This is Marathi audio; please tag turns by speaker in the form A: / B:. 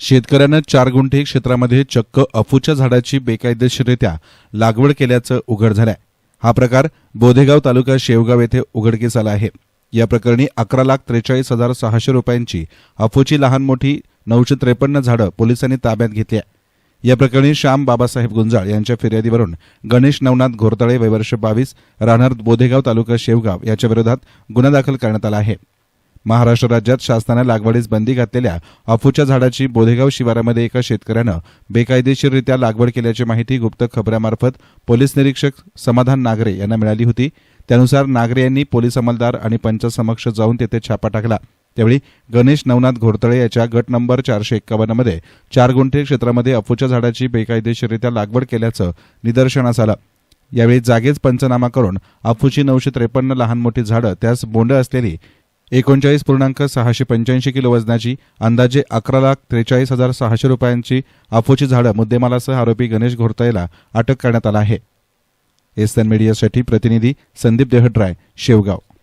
A: शेतकऱ्यानं चार गुंठे क्षेत्रामध्ये चक्क अफूच्या झाडाची बेकायदेशीररित्या लागवड केल्याचं उघड झालंय. हा प्रकार बोधेगाव तालुका शेवगाव येथे उघडकीस आला आहे. या प्रकरणी अकरा लाख त्रेचाळीस हजार सहाशे रुपयांची अफूची लहान मोठी नऊशे त्रेपन्न झाडं पोलिसांनी ताब्यात घेतली आहे या प्रकरणी श्याम बाबासाहेब गुंजाळ यांच्या फिर्यादीवरून गणेश नवनाथ घोरतळे वैवर्ष बावीस राहणार बोधेगाव तालुका शेवगाव याच्या विरोधात गुन्हा दाखल करण्यात आला आहे. महाराष्ट्र राज्यात शासनानं लागवडीस बंदी घातलेल्या अफूच्या झाडाची बोधेगाव शिवारामध्ये एका शेतकऱ्यानं बेकायदेशीररित्या लागवड केल्याची माहिती गुप्त खबऱ्यामार्फत पोलीस निरीक्षक समाधान नागरे यांना मिळाली होती. त्यानुसार नागरे यांनी पोलीस अंमलदार आणि पंचासमक्ष जाऊन तेथे छापा टाकला. त्यावेळी गणेश नवनाथ घोरतळे याच्या गट नंबर चारशे एक्कावन्नमध्ये चार गुंठे क्षेत्रामध्ये अफूच्या झाडाची बेकायदेशीररित्या लागवड केल्याचं निदर्शनास आलं. यावेळी जागेच पंचनामा करून अफूची नऊशे त्रेपन्न लहान मोठी झाडं त्यास बोंड असलेली एकोणचाळीस पूर्णांक सहाशे पंच्याऐंशी किलो वजनाची अंदाजे अकरा लाख त्रेचाळीस हजार सहाशे रुपयांची आफूची झाडं मुद्देमालासह आरोपी गणेश घोरतळेला अटक करण्यात आला आहे. एसएन मीडियासाठी प्रतिनिधी संदीप देहड्राय शेवगाव.